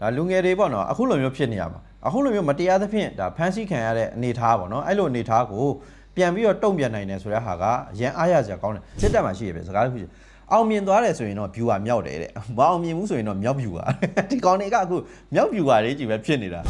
ဒါလူငယ်တွေပေါ့နော်အခုလိုမျိုးဖြစ်နေရမှာအခုလိုမျိုးမတရားသဖြင့်ဒါဖမ်းဆီးခံရတဲ့အနေအထားပေါ့နော်အဲ့လိုအနေအထားကိုပြန်ပြီးတော့တုံ့ပြန်နိုင်တယ်ဆိုတဲ့ဟာကအရန်အားရစရာကောင်းတယ်စစ်တပ်မှာရှိရပဲစကားတစ်ခုရှိအောင်မြင်သွားတယ်ဆိုရင်တော့ viewer မြောက်တယ်တဲ့မအောင်မြင်ဘူးဆိုရင်တော့မြောက် viewer ဒီကောင်တွေကအခုမြောက် viewer တွေကြီးပဲဖြစ်နေတာ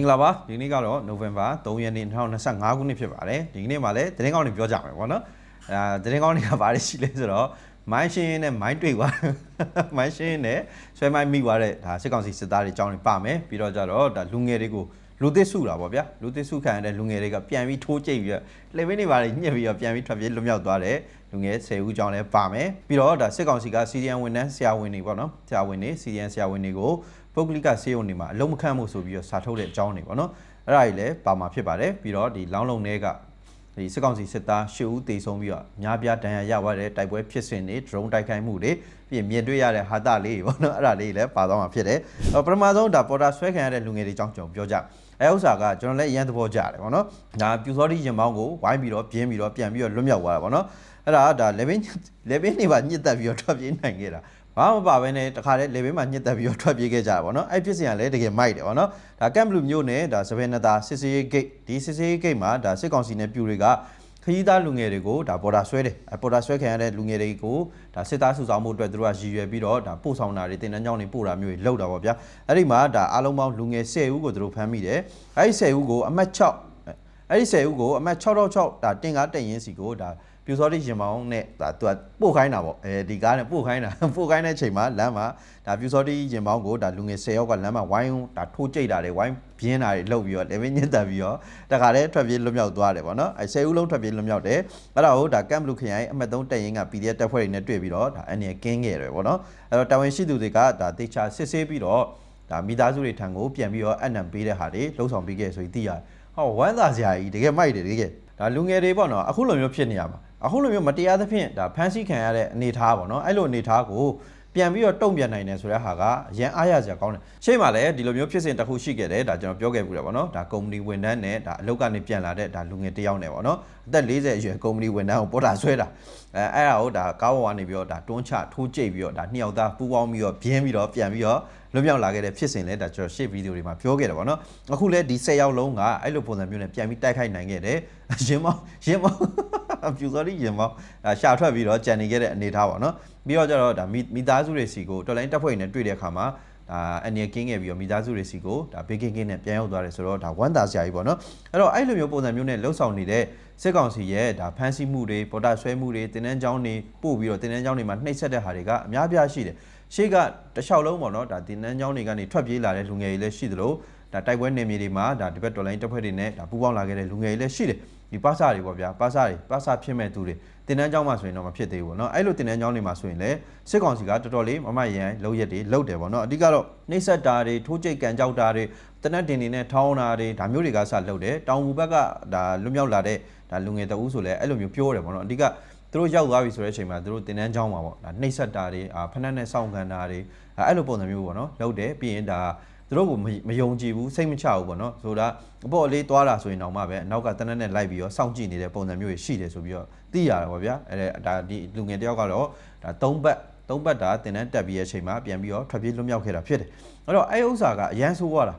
င်္ဂလာပါဒီနေ့ကတော့ November 3ရက်နေ့2025ခုနှစ်ဖြစ်ပါတယ်ဒီကနေ့မှာလည်းသတင်းကောင်းတွေပြောကြမယ်ပေါ့နော်အဲသတင်းကောင်းတွေကဘာတွေရှိလဲဆိုတော့မိုင်းရှင်းနဲ့မိုင်းတွေ့သွားမိုင်းရှင်းနဲ့ဆွဲမိုင်းမိသွားတဲ့ဒါစစ်ကောင်စီစစ်သားတွေအကြောင်းတွေပါမယ်ပြီးတော့ကြတော့ဒါလူငယ်တွေကိုလူသစ်စုတာပေါ့ဗျာလူသစ်စုခံရတဲ့လူငယ်တွေကပြန်ပြီးထိုးကြိတ်ပြီးတော့လေဝင်းတွေဘာတွေညှက်ပြီးတော့ပြန်ပြီးထွက်ပြေးလွတ်မြောက်သွားတဲ့လူငယ်10ဦးအကြောင်းလည်းပါမယ်ပြီးတော့ဒါစစ်ကောင်စီကစီရီယန်ဝန်ထမ်းဆရာဝန်တွေပေါ့နော်ဆရာဝန်တွေစီရီယန်ဆရာဝန်တွေကို ပုဂ္ဂလိကစေယုံတွေမှာအလုံးမခန့်မှုဆိုပြီးတော့စာထုတ်တဲ့အကြောင်းတွေပေါ့နော်အဲ့ဒါကြီးလည်းပါမှာဖြစ်ပါတယ်ပြီးတော့ဒီလောင်းလုံးတွေကဒီစစ်ကောင်စီစစ်သားရှစ်ဦးတေဆုံးပြီးတော့များပြားဒဏ်ရာရသွားတဲ့တိုက်ပွဲဖြစ်စဉ်တွေ drone တိုက်ခိုက်မှုတွေပြီးရင်မြင်တွေ့ရတဲ့ဟာတာလေးတွေပေါ့နော်အဲ့ဒါလေးလည်းပါသွားမှာဖြစ်တယ်အဲ့ပထမဆုံးဒါပေါ်တာဆွဲခံရတဲ့လူငယ်တွေအကြောင်းကျွန်တော်ပြောကြအဲဥစ္စာကကျွန်တော်လည်းအရင်သဘောကျတယ်ပေါ့နော်ဒါပြူစောတိရင်ပေါင်းကိုဝိုင်းပြီးတော့ပြင်းပြီးတော့ပြန်ပြီးတော့လွတ်မြောက်သွားတာပေါ့နော်အဲ့ဒါကဒါ level level နေပါညစ်တက်ပြီးတော့ထွက်ပြေးနိုင်ခဲ့တာ ဘာမှမပါဘဲနဲ့တခါတည်း level မှာညစ်တက်ပြီးတော့ထွက်ပြေးခဲ့ကြတာပေါ့နော်အဲ့ဖြစ်စဉ်ကလည်းတကယ်မိုက်တယ်ပေါ့နော်ဒါကမ်ဘလူးမျိုးနဲ့ဒါစပယ်နတာစစ်စေးဂိတ်ဒီစစ်စေးဂိတ်မှာဒါစစ်ကောင်စီနဲ့ပြူတွေကခရီးသားလူငယ်တွေကိုဒါပေါ်တာဆွဲတယ်အပေါ်တာဆွဲခံရတဲ့လူငယ်တွေကိုဒါစစ်သားစုဆောင်မှုအတွက်သူတို့ကရည်ရွယ်ပြီးတော့ဒါပို့ဆောင်တာတွေတင်တန်းကြောင်းတွေပို့တာမျိုးတွေလုပ်တာပေါ့ဗျာအဲ့ဒီမှာဒါအားလုံးပေါင်းလူငယ်10ဦးကိုသူတို့ဖမ်းမိတယ်အဲ့ဒီ10ဦးကိုအမှတ်6အဲ့ဒီ10ဦးကိုအမှတ်666ဒါတင်ကားတက်ရင်စီကိုဒါ ပြူစောတိရင်မောင်းနဲ့ဒါသူကပို့ခိုင်းတာပေါ့အဲဒီကားနဲ့ပို့ခိုင်းတာပို့ခိုင်းတဲ့ချိန်မှာလမ်းမှာဒါပြူစောတိရင်မောင်းကိုဒါလူငယ်10ယောက်ကလမ်းမှာဝိုင်းဒါထိုးကြိတ်တာတွေဝိုင်းပြင်းတာတွေလှုပ်ပြီးတော့ level ညစ်တက်ပြီးတော့တခါတည်းထွက်ပြေးလွတ်မြောက်သွားတယ်ပေါ့နော်အဲ10ဦးလုံးထွက်ပြေးလွတ်မြောက်တယ်အဲ့ဒါကိုဒါကမ်ဘလူးခရိုင်အမှတ်3တက်ရင်က PDF တက်ဖွဲ့တွေနဲ့တွေ့ပြီးတော့ဒါအနေကင်းခဲ့တယ်ပေါ့နော်အဲ့တော့တာဝန်ရှိသူတွေကဒါတေချာစစ်ဆေးပြီးတော့ဒါမိသားစုတွေထံကိုပြန်ပြီးတော့အနံပေးတဲ့ဟာတွေလှုပ်ဆောင်ပေးခဲ့ဆိုပြီးသိရတယ် ဟောဝမ်းသာစရာကြီးတကယ်မိုက်တယ်တကယ်ဒါလူငယ်တွေပေါ့နော်အခုလိုမျိုးဖြစ်နေရမှာအခုလိုမျိုးမတရားသဖြင့်ဒါဖမ်းဆီးခံရတဲ့အနေအထားပေါ့နော်အဲ့လိုအနေအထားကိုပြန်ပြီးတော့တုံ့ပြန်နိုင်တယ်ဆိုတဲ့ဟာကအရန်အားရစရာကောင်းတယ်ရှေ့မှာလည်းဒီလိုမျိုးဖြစ်စဉ်တစ်ခုရှိခဲ့တယ်ဒါကျွန်တော်ပြောခဲ့ပူတယ်ပေါ့နော်ဒါကုမ္ပဏီဝန်ထမ်းနဲ့ဒါအလုပ်ကနေပြန်လာတဲ့ဒါလူငယ်တစ်ယောက်နဲ့ပေါ့နော်အသက်40အရွယ်ကုမ္ပဏီဝန်ထမ်းကိုပေါ်တာဆွဲတာအဲအဲ့ဒါကိုဒါကားပေါ်ကနေပြီးတော့ဒါတွန်းချထိုးကြိတ်ပြီးတော့ဒါနှစ်ယောက်သားပူးပေါင်းပြီးတော့ပြင်းပြီးတော့ပြန်ပြီးတော့ လွတ်မြောက်လာခဲ့တဲ့ဖြစ်စဉ်လဲဒါကျွန်တော်ရှေ့ဗီဒီယိုတွေမှာပြောခဲ့တယ်ပေါ့နော်အခုလဲဒီ10ယောက်လုံးကအဲ့လိုပုံစံမျိုးနဲ့ပြန်ပြီးတိုက်ခိုက်နိုင်ခဲ့တယ်ရင်မောင်းရင်မောင်းပြူစော်ရီရင်မောင်းဒါရှာထွက်ပြီးတော့ကြံနေခဲ့တဲ့အနေထားပေါ့နော်ပြီးတော့ကျတော့ဒါမိသားစုတွေစီကိုတော်လိုင်းတက်ဖွဲ့နေတွေ့တဲ့အခါမှာ ဒါအနေကင်းခဲ့ပြီးတော့မိသားစုတွေစီကိုဒါဘေးကင်းကင်းနဲ့ပြန်ရောက်သွားတယ်ဆိုတော့ဒါဝမ်းသာစရာကြီးပေါ့နော်အဲ့တော့အဲ့လိုမျိုးပုံစံမျိုးနဲ့လှုပ်ဆောင်နေတဲ့စစ်ကောင်စီရဲ့ဒါဖမ်းဆီးမှုတွေပေါ်တာဆွဲမှုတွေတင်းနှန်းချောင်းတွေပို့ပြီးတော့တင်းနှန်းချောင်းတွေမှာနှိပ်စက်တဲ့ဟာတွေကအများပြားရှိတယ်ရှေ့ကတခြားလုံးပေါ့နော်ဒါတင်းနှန်းချောင်းတွေကနေထွက်ပြေးလာတဲ့လူငယ်တွေလည်းရှိသလိုဒါတိုက်ပွဲနယ်မြေတွေမှာဒါဒီဘက်တော်လိုင်းတပ်ဖွဲ့တွေနဲ့ဒါပူးပေါင်းလာခဲ့တဲ့လူငယ်တွေလည်းရှိတယ် ဒီပါစာတွေပေါ့ဗျာပါစာတွေပါစာဖြစ်မဲ့သူတွေတင်တန်းကျောင်းမှာဆိုရင်တော့မဖြစ်သေးဘူးပေါ့နော်အဲ့လိုတင်တန်းကျောင်းတွေမှာဆိုရင်လည်းစစ်ကောင်စီကတော်တော်လေးမမရန်လုံရက်တွေလုံတယ်ပေါ့နော်အဓိကတော့နှိမ့်ဆက်တာတွေထိုးကြိတ်ကန်ကြောက်တာတွေတနက်တင်နေနဲ့ထောင်းတာတွေဒါမျိုးတွေကစလုံတယ်တောင်ဘူဘက်ကဒါလွတ်မြောက်လာတဲ့ဒါလူငယ်တအူးဆိုလည်းအဲ့လိုမျိုးပြောတယ်ပေါ့နော်အဓိကသူတို့ရောက်သွားပြီဆိုတဲ့အချိန်မှာသူတို့တင်တန်းကျောင်းမှာပေါ့ဒါနှိမ့်ဆက်တာတွေအာဖက်နက်နဲ့စောင့်ကန်တာတွေအဲ့လိုပုံစံမျိုးပေါ့နော်လုံတယ်ပြီးရင်ဒါ သူတို့ကမယုံကြည်ဘူးစိတ်မချဘူးပေါ့နော်ဆိုတာအပေါ်လေးသွားတာဆိုရင်တော့မှပဲအနောက်ကတနက်နဲ့လိုက်ပြီးတော့စောင့်ကြည့်နေတဲ့ပုံစံမျိုးတွေရှိတယ်ဆိုပြီးတော့သိရတယ်ပေါ့ဗျာအဲဒါဒီလူငယ်တယောက်ကတော့ဒါ၃ဘတ်၃ဘတ်တာတင်တန်းတက်ပြီးရဲ့အချိန်မှာပြန်ပြီးတော့ထွက်ပြေးလွတ်မြောက်ခဲ့တာဖြစ်တယ်အဲ့တော့အဲ့ဥစ္စာကအရန်ဆိုးသွားတာ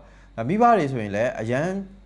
မိဘတွေဆိုရင်လည်းအရန်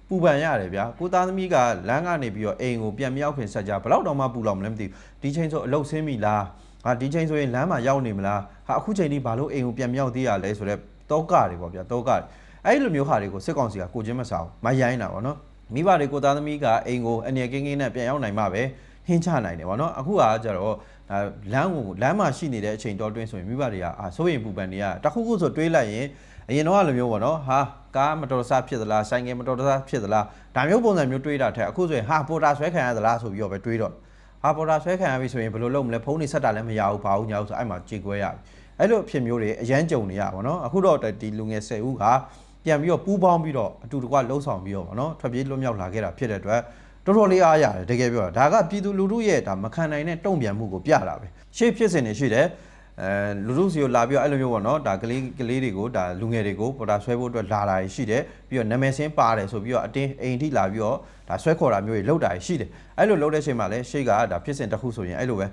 ပူပန်ရတယ်ဗျာကိုသားသမီးကလမ်းကနေပြီးတော့အိမ်ကိုပြန်မြောက်ခင်ဆက်ကြဘယ်တော့တော့မှပူလောက်မလဲမသိဘူးဒီချိန်ဆိုအလုတ်ဆင်းပြီလားဟာဒီချိန်ဆိုရင်လမ်းမှာရောက်နေမလားဟာအခုချိန်ဒီဘာလို့အိမ်ကိုပြန်မြောက်သေးရလဲဆိုတော့ တောကတွေပေါ့ဗျာတောကတွေအဲ့လိုမျိုးဟာတွေကိုစစ်ကောင်စီကကိုချင်းမစားဘူးမရိုင်းတာပေါ့နော်မိဘတွေကိုသားသမီးကအိမ်ကိုအနေကင်းကင်းနဲ့ပြန်ရောက်နိုင်မှပဲဟင်းချနိုင်တယ်ပေါ့နော်အခုကကြတော့ဒါလမ်းကိုလမ်းမှာရှိနေတဲ့အချိန်တော်တွင်းဆိုရင်မိဘတွေကအာစိုးရင်ပူပန်တွေကတခုခုဆိုတွေးလိုက်ရင်အရင်တော့လိုမျိုးပေါ့နော်ဟာကားမတော်တဆဖြစ်သလားဆိုင်ငယ်မတော်တဆဖြစ်သလားဒါမျိုးပုံစံမျိုးတွေးတာထက်အခုဆိုရင်ဟာပေါ်တာဆွဲခံရသလားဆိုပြီးတော့ပဲတွေးတော့ဟာပေါ်တာဆွဲခံရပြီဆိုရင်ဘယ်လိုလုပ်မလဲဖုန်းတွေဆက်တာလည်းမရဘူးဘာဘူးညာဘူးဆိုအဲ့မှာကြေကွဲရပြီ အဲ့လိုအဖြစ်မျိုးတွေအရန်ကြုံနေရပါတော့အခုတော့ဒီလူငယ်10ဦးကပြန်ပြီးတော့ပူးပေါင်းပြီးတော့အတူတကွလှုပ်ဆောင်ပြီးတော့ဗောနော်ထွက်ပြေးလွတ်မြောက်လာခဲ့တာဖြစ်တဲ့အတွက်တော်တော်လေးအားရတယ်တကယ်ပြောတာဒါကပြည်သူလူထုရဲ့ဒါမခံနိုင်တဲ့တုံ့ပြန်မှုကိုပြတာပဲရှေ့ဖြစ်စဉ်တွေရှိတယ်အဲလူလူစီကိုလာပြီးတော့အဲ့လိုမျိုးပေါ့နော်ဒါကလေးကလေးတွေကိုဒါလူငယ်တွေကိုပေါ်တာဆွဲဖို့အတွက်လာတာရှိတယ်ပြီးတော့နာမည်စင်းပါတယ်ဆိုပြီးတော့အတင်းအိမ်ထိလာပြီးတော့ဒါဆွဲခေါ်တာမျိုးတွေလုပ်တာရှိတယ်အဲ့လိုလုပ်တဲ့အချိန်မှာလည်းရှေ့ကဒါဖြစ်စဉ်တစ်ခုဆိုရင်အဲ့လိုပဲ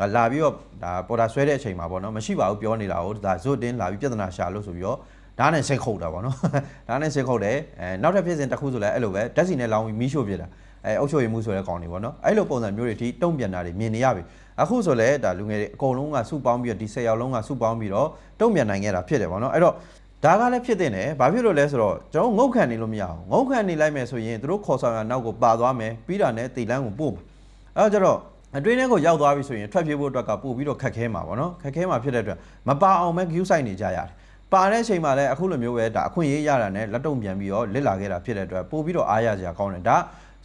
ဒါလာပြီးတော့ဒါပေါ်တာဆွဲတဲ့အချိန်မှာပေါ့နော်မရှိပါဘူးပြောနေတာဟုတ်ဒါဇွတ်တင်းလာပြီးပြဿနာရှာလို့ဆိုပြီးတော့ဒါနဲ့စိတ်ခုတ်တာပေါ့နော်ဒါနဲ့စိတ်ခုတ်တယ်အဲနောက်ထပ်ဖြစ်စဉ်တစ်ခုဆိုလည်းအဲ့လိုပဲဓာတ်စီနဲ့လောင်းပြီးမီးရှို့ပြတာအဲအုတ်ချိုရည်မှုဆိုတဲ့ကောင်တွေပေါ့နော်အဲ့လိုပုံစံမျိုးတွေထိတုံ့ပြန်တာတွေမြင်နေရပြီအခုဆိုလည်းဒါလူငယ်တွေအကုန်လုံးကစုပေါင်းပြီးတော့ဒီ10ယောက်လုံးကစုပေါင်းပြီးတော့တုံ့ပြန်နိုင်ခဲ့တာဖြစ်တယ်ပေါ့နော်အဲ့တော့ဒါကလည်းဖြစ်တဲ့နယ်ဘာဖြစ်လို့လဲဆိုတော့ကျွန်တော်ငုတ်ခံနေလို့မရအောင်ငုတ်ခံနေလိုက်မယ်ဆိုရင်သူတို့ခေါ်ဆောင်ရနောက်ကိုပါသွားမယ်ပြီးတာနဲ့တီလန်းကိုပို့မှာအဲ့တော့ကျတော့ အတွင်းထဲကိုရောက်သွားပြီဆိုရင်ထွက်ပြေးဖို့အတွက်ကပို့ပြီးတော့ခက်ခဲမှာပေါ့နော်ခက်ခဲမှာဖြစ်တဲ့အတွက်မပါအောင်ပဲ view site နေကြရတယ်ပါတဲ့အချိန်မှာလည်းအခုလိုမျိုးပဲဒါအခွင့်အရေးရတာနဲ့လက်တုံပြန်ပြီးတော့လစ်လာခဲ့တာဖြစ်တဲ့အတွက်ပို့ပြီးတော့အားရစရာကောင်းတယ်ဒါ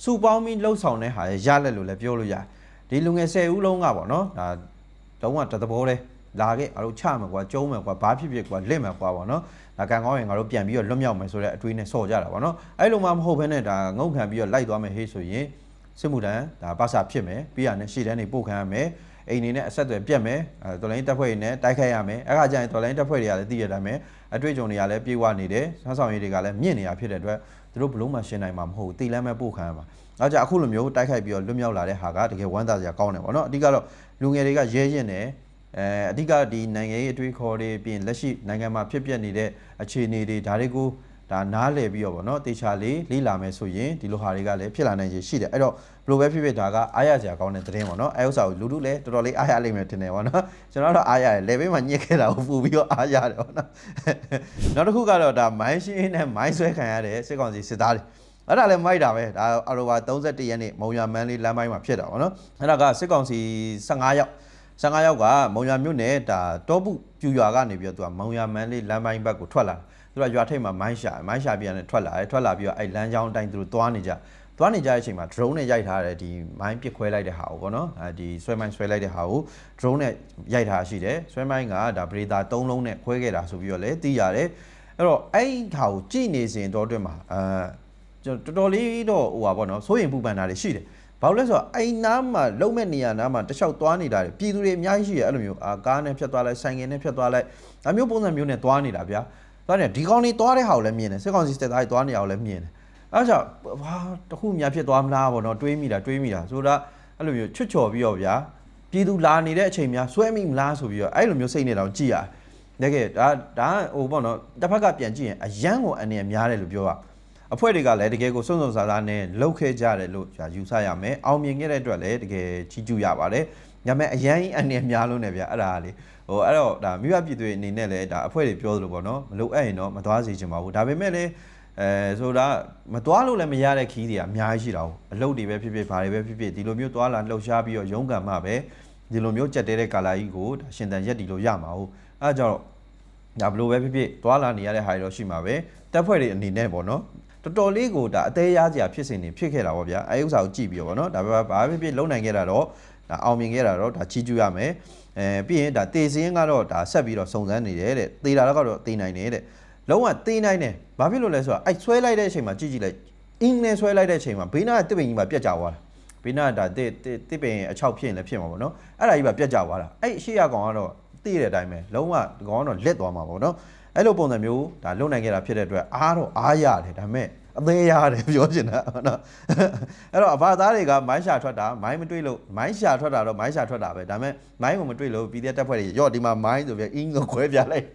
စူပေါင်းပြီးလှုပ်ဆောင်တဲ့ဟာရရလက်လို့လည်းပြောလို့ရတယ်ဒီလူငယ်10ဦးလုံးကပေါ့နော်ဒါတုံးကတသဘောတည်းလာခဲ့အားလို့ချမယ်ကွာကျုံးမယ်ကွာဘာဖြစ်ဖြစ်ကွာလစ်မယ်ကွာပေါ့နော်ဒါကံကောင်းရင်ငါတို့ပြန်ပြီးတော့လွတ်မြောက်မယ်ဆိုတဲ့အတွေးနဲ့ဆော့ကြတာပေါ့နော်အဲ့လိုမှမဟုတ်ဘဲနဲ့ဒါငုံခံပြီးတော့လိုက်သွားမယ်ဟေးဆိုရင် စစ်မှုထမ်းဒါပါစာဖြစ်မယ်ပြီးရနဲ့ရှေ့တန်းနေပို့ခံရမယ်အိမ်နေနဲ့အဆက်အသွယ်ပြတ်မယ်အဲတော်လိုင်းတက်ဖွဲ့တွေနဲ့တိုက်ခိုက်ရမယ်အဲ့ခါကျရင်တော်လိုင်းတက်ဖွဲ့တွေကလည်းသိရတဲ့အတိုင်းပဲအတွေ့အကြုံတွေကလည်းပြေဝနေတယ်ဆန်းဆောင်ရည်တွေကလည်းမြင့်နေတာဖြစ်တဲ့အတွက်သူတို့ဘလုံးမှရှင်းနိုင်မှာမဟုတ်ဘူးတီလမ်းမဲ့ပို့ခံရမှာအဲကြောင့်အခုလိုမျိုးတိုက်ခိုက်ပြီးတော့လွတ်မြောက်လာတဲ့ဟာကတကယ်ဝမ်းသာစရာကောင်းတယ်ပေါ့နော်အဓိကတော့လူငယ်တွေကရဲရင်တယ်အဲအဓိကဒီနိုင်ငံရေးအတွေးခေါ်တွေပြင်လက်ရှိနိုင်ငံမှာဖြစ်ပျက်နေတဲ့အခြေအနေတွေဒါတွေကို ဒါနားလည်ပြီးတော့ဗောနော်တေချာလေးလေးလာမယ်ဆိုရင်ဒီလိုဟာတွေကလည်းဖြစ်လာနိုင်ခြေရှိတယ်အဲ့တော့ဘယ်လိုပဲဖြစ်ဖြစ်ဒါကအားရစရာကောင်းတဲ့သတင်းပေါ့နော်အဲဥစ္စာကိုလူလူလည်းတော်တော်လေးအားရလိမ့်မယ်ထင်တယ်ဗောနော်ကျွန်တော်တော့အားရတယ်လေဘေးမှာညစ်ခဲ့တာကိုပူပြီးတော့အားရတယ်ဗောနော်နောက်တစ်ခုကတော့ဒါမိုင်းရှင်းနဲ့မိုင်းဆွဲခံရတဲ့စစ်ကောင်စီစစ်သားတွေအဲ့ဒါလည်းမိုက်တာပဲဒါအော်တိုဘာ31ရက်နေ့မုံရမန်းလေးလမ်းပိုင်းမှာဖြစ်တာဗောနော်အဲ့ဒါကစစ်ကောင်စီ15ယောက်15ယောက်ကမုံရမြို့နယ်ဒါတောပုပြူရွာကနေပြီးတော့သူကမုံရမန်းလေးလမ်းပိုင်းဘက်ကိုထွက်လာ သူကရွာထိပ်မှာမိုင်းရှာမိုင်းရှာပြန်နဲ့ထွက်လာတယ်ထွက်လာပြီးတော့အဲ့လမ်းကြောင်းအတိုင်းသူတို့သွားနေကြသွားနေကြတဲ့အချိန်မှာ drone နဲ့ရိုက်ထားတဲ့ဒီမိုင်းပစ်ခွဲလိုက်တဲ့ဟာကိုပေါ့နော်အဲဒီဆွဲမိုင်းဆွဲလိုက်တဲ့ဟာကို drone နဲ့ရိုက်ထားရှိတယ်ဆွဲမိုင်းကဒါ breather 3လုံးနဲ့ခွဲခဲ့တာဆိုပြီးတော့လည်းသိရတယ်အဲ့တော့အဲ့ဟာကိုကြည့်နေစဉ်တော့အတွင်းမှာအာကျွန်တော်တော်တော်လေးတော့ဟိုပါပေါ့နော်စိုးရင်ပူပန်တာတွေရှိတယ်ဘာလို့လဲဆိုတော့အိမ်နားမှာလုံမဲ့နေရာနားမှာတခြားသွားနေတာတွေပြည်သူတွေအများကြီးရှိရအဲ့လိုမျိုးအာကားနဲ့ဖြတ်သွားလိုက်ဆိုင်ကယ်နဲ့ဖြတ်သွားလိုက်ဒါမျိုးပုံစံမျိုးနဲ့သွားနေတာဗျာ သွားနေဒီကောင်တွေသွားတဲ့ဟာကိုလည်းမြင်တယ်စစ်ကောင်စီစစ်သားတွေသွားနေတာကိုလည်းမြင်တယ်အဲဒါကြောင့်ဘာတခုများဖြစ်သွားမလားပေါ့နော်တွေးမိတာတွေးမိတာဆိုတာအဲ့လိုမျိုးချွတ်ချော်ပြီးတော့ဗျာပြည်သူလာနေတဲ့အချိန်များဆွဲမိမလားဆိုပြီးတော့အဲ့လိုမျိုးစိတ်နဲ့တောင်ကြည်ရတယ်တကယ်ဒါဒါဟိုပေါ့နော်တစ်ဖက်ကပြန်ကြည့်ရင်အယမ်းကိုအနေနဲ့များတယ်လို့ပြောရအဖွဲ့တွေကလည်းတကယ်ကိုစုံစုံစားစားနဲ့လှုပ်ခဲကြတယ်လို့ယူဆရမယ်အောင်မြင်ခဲ့တဲ့အတွက်လည်းတကယ်ချီးကျူးရပါတယ်ညမဲ့အရန်အနေနဲ့များလို့နေဗျအဲ့ဒါလေ ဟိုအဲ့တော့ဒါမိဘပြည်သူတွေအနေနဲ့လည်းဒါအဖွဲ့တွေပြောသလိုပေါ့နော်မလိုအပ်ရင်တော့မသွားစေချင်ပါဘူးဒါပေမဲ့လည်းအဲဆိုတာမသွားလို့လည်းမရတဲ့ခီးတွေကအများကြီးရှိတာဟုတ်အလုပ်တွေပဲဖြစ်ဖြစ်ဘာတွေပဲဖြစ်ဖြစ်ဒီလိုမျိုးသွားလာလှုပ်ရှားပြီးတော့ရုန်းကန်မှပဲဒီလိုမျိုးကြက်တဲတဲ့ကာလာကြီးကိုဒါရှင်တန်ရက်တီလို့ရမှာဟုတ်အဲကြောင့်ဒါဘလို့ပဲဖြစ်ဖြစ်သွားလာနေရတဲ့ဟာတွေတော့ရှိမှာပဲတက်ဖွဲ့တွေအနေနဲ့ပေါ့နော်တော်တော်လေးကိုဒါအသေးရစရာဖြစ်စဉ်တွေဖြစ်ခဲ့တာပေါ့ဗျာအဲဥစ္စာကိုကြည့်ပြီးတော့ဗောနော်ဒါပဲဘာဖြစ်ဖြစ်လုံနိုင်ခဲ့တာတော့ ဒါအောင်မြင်ခဲ့တာတော့ဒါချီးကျူးရမယ်အဲပြီးရင်ဒါတေစင်းကတော့ဒါဆက်ပြီးတော့စုံစမ်းနေတယ်တဲ့တေတာတော့တေနိုင်တယ်တဲ့လုံးဝတေနိုင်တယ်ဘာဖြစ်လို့လဲဆိုတော့အဲ့ဆွဲလိုက်တဲ့အချိန်မှာကြည့်ကြည့်လိုက်အင်းနဲ့ဆွဲလိုက်တဲ့အချိန်မှာဘေးနားတစ်ပင်ကြီးမှာပြတ်ကြသွားတာဘေးနားဒါတစ်တစ်ပင်အချောက်ဖြစ်ရင်လည်းဖြစ်မှာပေါ့နော်အဲ့ဒါကြီးပါပြတ်ကြသွားတာအဲ့အရှိရကောင်ကတော့သိတဲ့အတိုင်းပဲလုံးဝဒီကောင်ကတော့လက်သွားမှာပေါ့နော်အဲ့လိုပုံစံမျိုးဒါလုံနိုင်ခဲ့တာဖြစ်တဲ့အတွက်အားတော့အားရတယ်ဒါပေမဲ့ အသေးရတယ်ပြောချင်တာဟုတ်နော်အဲ့တော့အဘာသားတွေကမိုင်းရှာထွက်တာမိုင်းမတွေ့လို့မိုင်းရှာထွက်တာတော့မိုင်းရှာထွက်တာပဲဒါပေမဲ့မိုင်းကိုမတွေ့လို့ပြီးတဲ့တက်ဖွဲ့တွေရော့ဒီမှာမိုင်းဆိုပြီးအင်းကိုခွဲပြလိုက်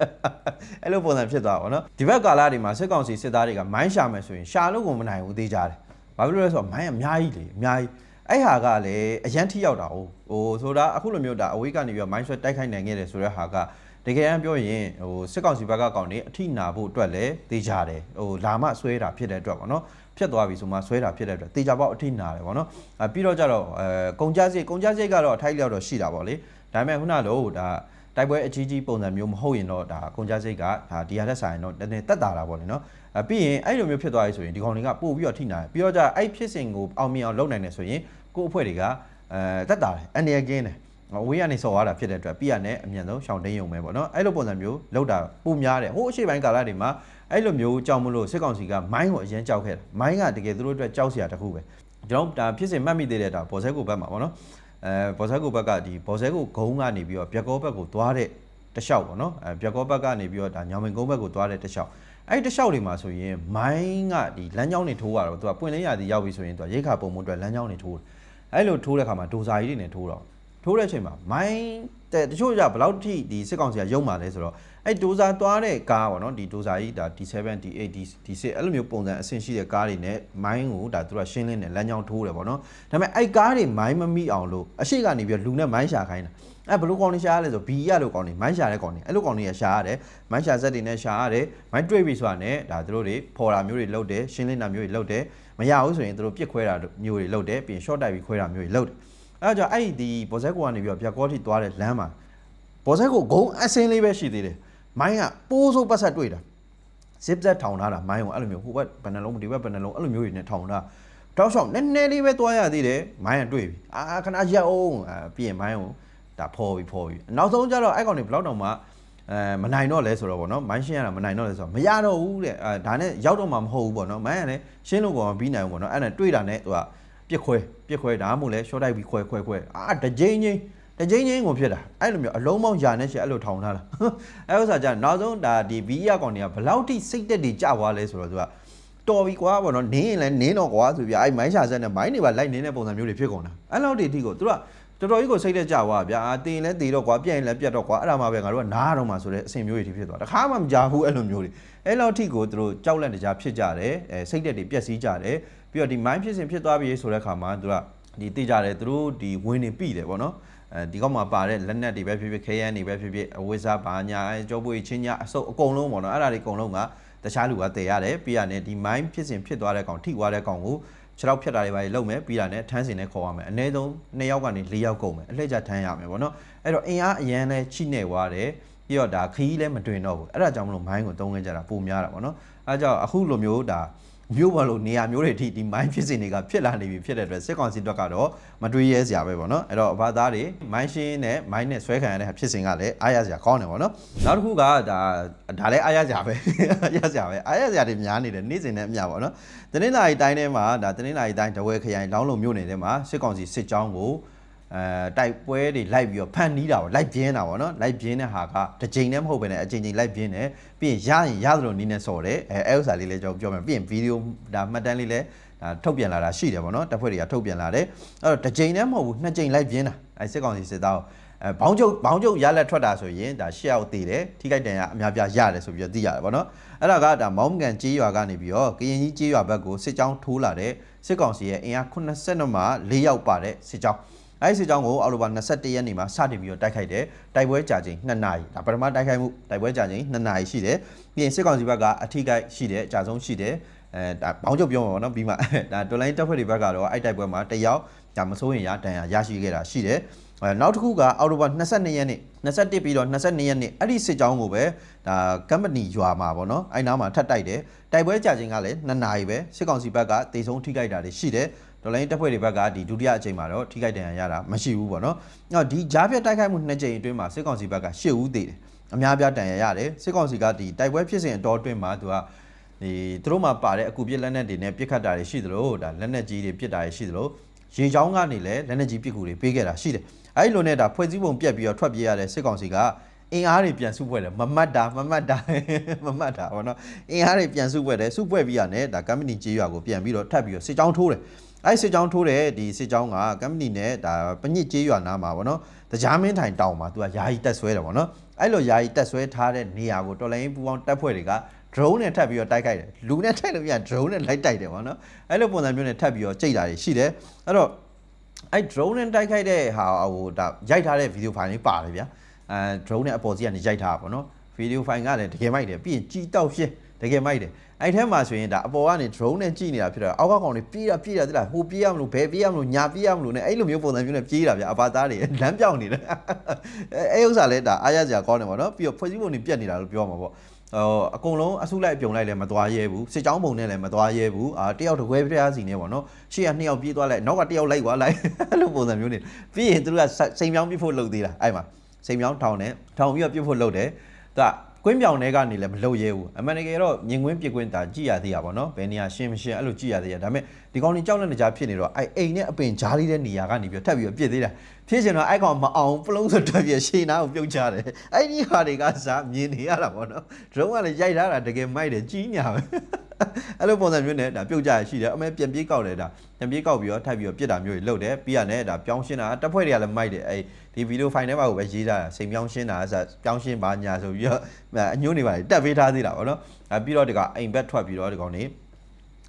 အဲ့လိုပုံစံဖြစ်သွားပါတော့ဒီဘက်ကာလတွေမှာစစ်ကောင်စီစစ်သားတွေကမိုင်းရှာမယ်ဆိုရင်ရှာလို့ကိုမနိုင်ဘူးသေးကြတယ်ဘာဖြစ်လို့လဲဆိုတော့မိုင်းအများကြီးလေအများကြီးအဲ့ဟာကလည်းအရန်ထိရောက်တာဟုတ်ဟိုဆိုတာအခုလိုမျိုးဒါအဝေးကနေပြီးတော့မိုင်းဆွဲတိုက်ခိုက်နိုင်ခဲ့တယ်ဆိုတဲ့ဟာက တကယ်အမ်းပြောရင်ဟိုစစ်ကောင်စီဘက်ကကောင်နေအထိနာဖို့အတွက်လည်းတေးကြတယ်ဟိုလာမဆွဲတာဖြစ်တဲ့အတွက်ပေါ့နော်ဖြစ်သွားပြီဆိုမှဆွဲတာဖြစ်တဲ့အတွက်တေးကြပေါက်အထိနာတယ်ပေါ့နော်အပြီးတော့ကြတော့အဲကုံကြစိတ်ကုံကြစိတ်ကတော့အထိုက်လျောက်တော့ရှိတာပေါ့လေဒါပေမဲ့ခုနလို့ဒါတိုက်ပွဲအကြီးကြီးပုံစံမျိုးမဟုတ်ရင်တော့ဒါကုံကြစိတ်ကဒါဒီဟာတက်ဆိုင်တော့နည်းနည်းတက်တာတာပေါ့လေနော်အပြီးရင်အဲ့လိုမျိုးဖြစ်သွားပြီဆိုရင်ဒီကောင်တွေကပို့ပြီးတော့ထိနာတယ်ပြီးတော့ကြအဲ့ဖြစ်စဉ်ကိုအောင်မြင်အောင်လုပ်နိုင်တယ်ဆိုရင်ကို့အဖွဲ့တွေကအဲတက်တာတယ်အနေရကင်းတယ် အဝေးကနေဆော်ရတာဖြစ်တဲ့အတွက်ပြရနဲ့အမြန်ဆုံးရှောင်တိန်ယုံပဲပေါ့နော်အဲ့လိုပုံစံမျိုးလောက်တာပုံများတယ်ဟိုအရှိပိုင်းကာလတွေမှာအဲ့လိုမျိုးကြောက်မလို့စစ်ကောင်စီကမိုင်းကိုအရင်ကြောက်ခဲ့တာမိုင်းကတကယ်သူတို့အတွက်ကြောက်စရာတစ်ခုပဲကျွန်တော်ဒါဖြစ်စဉ်မှတ်မိသေးတဲ့ဒါဘော်ဆဲကိုဘက်မှာပေါ့နော်အဲဘော်ဆဲကိုဘက်ကဒီဘော်ဆဲကိုဂုံးကနေပြီးတော့ဗျက်ကောဘက်ကိုသွားတဲ့တစ်လျှောက်ပေါ့နော်အဲပြက်ကောဘက်ကနေပြီးတော့ဒါညောင်မင်ကုန်းဘက်ကိုသွားတဲ့တစ်လျှောက်အဲ့ဒီတစ်လျှောက်တွေမှာဆိုရင်မိုင်းကဒီလမ်းကြောင်းတွေထိုးရတော့သူကပွင့်လင်းရာသီရောက်ပြီဆိုရင်သူကရိတ်ခါပုံမှုအတွက်လမ်းကြောင်းတွေထိုးတယ်အဲ့လိုထိုးတဲ့ခါမှာဒိုဇာကြီးတွေနဲ့ထိုးတော့ ထိုးတဲ့အချိန်မှာမိုင်းတဲ့တချို့ကဘယ်လောက်ထိဒီစစ်ကောင်စီကရုံမာလဲဆိုတော့အဲ့ဒိုဇာသွားတဲ့ကားပေါ့နော်ဒီဒိုဇာကြီးဒါ D7 D8 D6 အဲ့လိုမျိုးပုံစံအဆင့်ရှိတဲ့ကားတွေနဲ့မိုင်းကိုဒါသူကရှင်းလင်းတယ်လမ်းကြောင်းထိုးတယ်ပေါ့နော်ဒါပေမဲ့အဲ့ကားတွေမိုင်းမမိအောင်လို့အရှိကနေပြီးတော့လူနဲ့မိုင်းရှာခိုင်းတာအဲဘယ်လိုကောင်တွေရှာရလဲဆိုဘီရလို့ကောင်တွေမိုင်းရှာတဲ့ကောင်တွေအဲ့လိုကောင်တွေကရှာရတယ်မိုင်းရှာဆက်တွေနဲ့ရှာရတယ်မိုင်းတွေ့ပြီဆိုတာနဲ့ဒါသူတို့တွေဖော်တာမျိုးတွေလုပ်တယ်ရှင်းလင်းတာမျိုးတွေလုပ်တယ်မရဘူးဆိုရင်သူတို့ပြစ်ခွဲတာမျိုးတွေလုပ်တယ်ပြီးရင် short တိုက်ပြီးခွဲတာမျိုးတွေလုပ်တယ် အဲဒါကြောင့်အဲ့ဒီဘောဇက်ကိုကနေပြီးတော့ပြက်ကောထိသွားတဲ့လမ်းမှာဘောဇက်ကိုဂုံအစင်းလေးပဲရှိသေးတယ်မိုင်းကပိုးစိုးပတ်ဆက်တွေ့တာ zip zap ထောင်ထားတာမိုင်းကိုအဲ့လိုမျိုးဟိုဘက်ဘယ်နှလုံးဒီဘက်ဘယ်နှလုံးအဲ့လိုမျိုးတွေနဲ့ထောင်ထားတောက်လျှောက်နည်းနည်းလေးပဲသွားရသေးတယ်မိုင်းကတွေ့ပြီအာခဏရက်အောင်အာပြီးရင်မိုင်းကိုဒါဖော်ပြီးဖော်ပြီးနောက်ဆုံးကျတော့အဲ့ကောင်တွေဘလောက်တောင်မှအဲမနိုင်တော့လဲဆိုတော့ဗောနော်မိုင်းရှင်းရတာမနိုင်တော့လဲဆိုတော့မရတော့ဘူးတဲ့အဲဒါနဲ့ရောက်တော့မှမဟုတ်ဘူးဗောနော်မိုင်းကလည်းရှင်းလို့ကောမပြီးနိုင်ဘူးဗောနော်အဲ့ဒါတွေ့တာနဲ့သူက ပြစ်ခွဲပြစ်ခွဲဒါမှမဟုတ်လဲ short တိုက်ပြီးခွဲခွဲခွဲအာတစ်ကြိမ်ချင်းတစ်ကြိမ်ချင်းကိုဖြစ်တာအဲ့လိုမျိုးအလုံးပေါင်းယာနဲ့ရှင်းအဲ့လိုထောင်ထားတာအဲ့ဥစ္စာကြနောက်ဆုံးဒါဒီ V ရကောင်တွေကဘလောက်ထိစိတ်တက်တွေကြွားလဲဆိုတော့သူကတော်ပြီကွာဗောနော်နင်းရင်လည်းနင်းတော့ကွာဆိုပြအဲ့မိုင်းရှာဆက်နဲ့မိုင်းတွေပါလိုက်နေတဲ့ပုံစံမျိုးတွေဖြစ်ကုန်တာအဲ့လောက်တည်းအထိကိုသူကတော်တော်ကြီးကိုစိတ်သက်ကြွားဗျာအာတင်လဲတည်တော့ကွာပြက်ရင်လည်းပြက်တော့ကွာအဲ့ဒါမှပဲငါတို့ကနားတော့မှဆိုတဲ့အဆင်မျိုးတွေဖြစ်သွားတခါမှမကြားဘူးအဲ့လိုမျိုးတွေအဲ့လောက်ထိကိုသူတို့ကြောက်လန့်တကြားဖြစ်ကြတယ်အဲစိတ်သက်တွေပျက်စီးကြတယ် ပြီးတော့ဒီ mind ဖြစ်စဉ်ဖြစ်သွားပြီဆိုတဲ့အခါမှာသူကဒီသိကြတယ်သူတို့ဒီဝင်နေပြီတယ်ပေါ့နော်အဲဒီကောက်မှာပါတဲ့လက်နက်တွေပဲဖြစ်ဖြစ်ခဲယမ်းတွေပဲဖြစ်ဖြစ်အဝိဇ္ဇဘာညာအဲကြောပွေချင်းညာအစုပ်အကုန်လုံးပေါ့နော်အဲ့ဒါတွေအကုန်လုံးကတခြားလူကတည်ရတယ်ပြီးရတဲ့ဒီ mind ဖြစ်စဉ်ဖြစ်သွားတဲ့ကောင်ထိသွားတဲ့ကောင်ကိုခြေထောက်ဖြတ်တာတွေပါလုပ်မယ်ပြီးတာနဲ့ထန်းစင်နဲ့ခေါ်ရမယ်အနည်းဆုံး2ယောက်ကနေ4ယောက်ကုန်မယ်အလှည့်ကျထန်းရမယ်ပေါ့နော်အဲ့တော့အင်အားအရန်လဲချိနေသွားတယ်ပြီးတော့ဒါခီးလည်းမတွင်တော့ဘူးအဲ့ဒါကြောင့်မလို့မိုင်းကိုတုံးခဲ့ကြတာပုံများတာပေါ့နော်အဲ့ကြောင့်အခုလိုမျိုးဒါ မျိုးပါလို့နေရာမျိုးတွေအထိဒီမိုင်းဖြစ်စဉ်တွေကဖြစ်လာနေပြီဖြစ်တဲ့အတွက်စစ်ကောင်စီတွက်ကတော့မတွေးရဲစရာပဲပေါ့နော်အဲ့တော့ဘာသားတွေမိုင်းရှင်းနဲ့မိုင်းနဲ့ဆွဲခံရတဲ့ဖြစ်စဉ်ကလည်းအားရစရာကောင်းတယ်ပေါ့နော်နောက်တစ်ခုကဒါဒါလည်းအားရစရာပဲအားရစရာပဲအားရစရာတွေများနေတယ်နေ့စဉ်နဲ့အမျှပေါ့နော်တနင်္လာရီတိုင်းထဲမှာဒါတနင်္လာရီတိုင်းတဝဲခရိုင်လောင်းလုံမြို့နယ်ထဲမှာစစ်ကောင်စီစစ်ကြောင်းကို အဲတိုက်ပွဲတွေလိုက်ပြီးတော့ဖန်နီးတာပေါ့လိုက်ပြင်းတာပေါ့နော်လိုက်ပြင်းတဲ့ဟာကတစ်ချိန်နဲ့မဟုတ်ဘဲနဲ့အချိန်ချိန်လိုက်ပြင်းတယ်ပြီးရင်ရရင်ရသလိုနီးနေစော်တယ်အဲအဲဥစ္စာလေးလည်းကျွန်တော်ပြောမယ်ပြီးရင်ဗီဒီယိုဒါမှတ်တမ်းလေးလည်းဒါထုတ်ပြန်လာတာရှိတယ်ပေါ့နော်တပ်ဖွဲ့တွေကထုတ်ပြန်လာတယ်အဲ့တော့တစ်ချိန်နဲ့မဟုတ်ဘူးနှစ်ချိန်လိုက်ပြင်းတာအဲစစ်ကောင်စီစစ်သားကိုအဲဘောင်းကျုပ်ဘောင်းကျုပ်ရလက်ထွက်တာဆိုရင်ဒါရှစ်ယောက်တည်တယ်ထိခိုက်တန်ရအများပြားရတယ်ဆိုပြီးတော့သိရတယ်ပေါ့နော်အဲ့ဒါကဒါမောင်းကန်ကြေးရွာကနေပြီးတော့ကရင်ကြီးကြေးရွာဘက်ကိုစစ်ကြောင်းထိုးလာတဲ့စစ်ကောင်စီရဲ့အင်အား82မှာ4ယောက်ပါတဲ့စစ်ကြောင်း အဲဒီစစ်ကြောင်းကိုအော်တိုဘာ21ရက်နေ့မှာစတင်ပြီးတော့တိုက်ခိုက်တယ်တိုက်ပွဲကြာချိန်2နာရီဒါပထမတိုက်ခိုက်မှုတိုက်ပွဲကြာချိန်2နာရီရှိတယ်ပြီးရင်စစ်ကောင်စီဘက်ကအထိခိုက်ရှိတယ်အကြဆုံးရှိတယ်အဲဒါဘောင်းကျုပ်ပြောမှာပေါ့နော်ပြီးမှဒါတော်လိုင်းတပ်ဖွဲ့တွေဘက်ကတော့အဲ့တိုက်ပွဲမှာတယောက်ဒါမစိုးရင်ရဒဏ်ရာရရှိခဲ့တာရှိတယ်အဲနောက်တစ်ခုကအော်တိုဘာ22ရက်နေ့21ပြီးတော့22ရက်နေ့အဲ့ဒီစစ်ကြောင်းကိုပဲဒါကမ်ပဏီရွာမှာပေါ့နော်အဲ့နားမှာထပ်တိုက်တယ်တိုက်ပွဲကြာချိန်ကလည်း2နာရီပဲစစ်ကောင်စီဘက်ကတေဆုံးထိခိုက်တာတွေရှိတယ် ဒေါ်လာရင်းတပ်ဖွဲ့တွေဘက်ကဒီဒုတိယအချိန်မှာတော့ထိခိုက်ဒဏ်ရာရတာမရှိဘူးပေါ့နော်။အော်ဒီကြားပြတ်တိုက်ခိုက်မှုနှစ်ကြိမ်အတွင်းမှာစစ်ကောင်စီဘက်က၈ဦးသေတယ်။အများပြားဒဏ်ရာရတယ်။စစ်ကောင်စီကဒီတိုက်ပွဲဖြစ်စဉ်အတော်အတွင်းမှာသူကဒီသူတို့မှာပါတဲ့အကူပြစ်လက်နက်တွေနဲ့ပြစ်ခတ်တာတွေရှိသလိုဒါလက်နက်ကြီးတွေပြစ်တာတွေရှိသလိုရေချောင်းကနေလည်းလက်နက်ကြီးပစ်ကူတွေပေးခဲ့တာရှိတယ်။အဲဒီလိုနဲ့ဒါဖွဲ့စည်းပုံပြက်ပြီးတော့ထွက်ပြေးရတဲ့စစ်ကောင်စီကအင်အားတွေပြန်စုဖွဲ့တယ်မမတ်တာမမတ်တာမမတ်တာဘောနော်အင်အားတွေပြန်စုဖွဲ့တယ်စုဖွဲ့ပြီးရနဲ့ဒါကမ်ပဏီကြေးရွာကိုပြန်ပြီးတော့ထပ်ပြီးတော့စစ်ကြောင်းထိုးတယ် အဲ့စစ်ကြောင်းထိုးတယ်ဒီစစ်ကြောင်းကကမ်ပဏီနဲ့ဒါပညစ်ကြေးရွာနားမှာဗောနော်တကြားမင်းထိုင်တောင်မှာသူကယာယီတက်ဆွဲတယ်ဗောနော်အဲ့လိုယာယီတက်ဆွဲထားတဲ့နေရာကိုတော်လိုင်းပူပေါင်းတပ်ဖွဲ့တွေက drone နဲ့ထပ်ပြီးတော့တိုက်ခိုက်တယ်လူနဲ့တိုက်လို့မရ drone နဲ့လိုက်တိုက်တယ်ဗောနော်အဲ့လိုပုံစံမျိုးနဲ့ထပ်ပြီးတော့ကြိတ်တာတွေရှိတယ်အဲ့တော့အဲ့ drone နဲ့တိုက်ခိုက်တဲ့ဟာဟိုဒါရိုက်ထားတဲ့ video file လေးပါတယ်ဗျာအဲ drone နဲ့အပေါ်စီကနေရိုက်ထားတာဗောနော် video file ကလည်းတကယ်မိုက်တယ်ပြီးရင်ကြီးတောက်ရှင်း တကယ်မိုက်တယ်အဲ့ထဲမှာဆိုရင်ဒါအပေါ်ကနေ drone နဲ့ကြည့်နေတာဖြစ်တော့အောက်ကကောင်တွေပြေးတာပြေးတာတိလားဟိုပြေးရမလို့ဘယ်ပြေးရမလို့ညာပြေးရမလို့ ਨੇ အဲ့လိုမျိုးပုံစံမျိုးနဲ့ပြေးတာဗျအဘာသားတွေလမ်းပြောင်းနေတယ်အဲအဲ့ဥစ္စာလဲဒါအားရစရာကောင်းတယ်ဗောနော်ပြီးတော့ဖွဲ့စည်းပုံတွေပြတ်နေတာလို့ပြောမှာဗောဟိုအကုန်လုံးအစုလိုက်အပြုံလိုက်လည်းမသွားရဲဘူးစစ်ကြောင်းပုံနဲ့လည်းမသွားရဲဘူးအာတယောက်တကွဲပြားစီနေပေါ့နော်ရှေ့ကနှစ်ယောက်ပြေးသွားလိုက်နောက်ကတယောက်လိုက်သွားလိုက်အဲ့လိုပုံစံမျိုးနေပြီးရင်သူတို့ကစိန်ပြောင်းပြဖို့လုပ်သေးတာအဲ့မှာစိန်ပြောင်းထောင်တယ်ထောင်ပြီးတော့ပြဖို့လုပ်တယ်သူက ကွင်းပြောင်တွေကနေလည်းမလုပ်ရဲဘူးအမှန်တကယ်တော့မြင်ကွင်းပြစ်ကွင်းဒါကြည်ရသေးရပါတော့ဘယ်နေရာရှင်းမရှင်းအဲ့လိုကြည်ရသေးရဒါပေမဲ့ဒီကောင်ကြီးကြောက်လက်နေကြဖြစ်နေတော့အဲ့အိမ်နဲ့အပင်ဂျားလေးတဲ့နေရာကနေပြီးထပ်ပြီးပြစ်သေးတာဖြစ်ချင်တော့အဲ့ကောင်မအောင်ပလုံးဆိုတက်ပြီးရှေ့နာကိုပြုတ်ချတယ်အဲ့ဒီဟာတွေကစားမြင်နေရတာပေါ့နော်ဒရုန်းကလည်းရိုက်ထားတာတကယ်မိုက်တယ်ကြီးညာပဲအဲ့လိုပုံစံမျိုးနဲ့ဒါပြုတ်ကြရရှိတယ်အမေပြန်ပြေးကောက်တယ်ဒါပြန်ပြေးကောက်ပြီးတော့ထပ်ပြီးတော့ပြစ်တာမျိုးတွေလုပ်တယ်ပြီးရတယ်ဒါပြောင်းရှင်းတာတက်ဖွဲ့တွေကလည်းမိုက်တယ်အဲ့ ဒီဗီဒီယိုဖိုင်ထဲမှာကိုပဲရေးထားတာစိန်ပြောင်းရှင်းတာဆိုပြောင်းရှင်းပါညာဆိုပြီးတော့အညွှန်းတွေပါတက်ပေးထားသေးတာပေါ့နော်အဲပြီးတော့ဒီကအိမ်ဘက်ထွက်ပြီးတော့ဒီကောင်နေ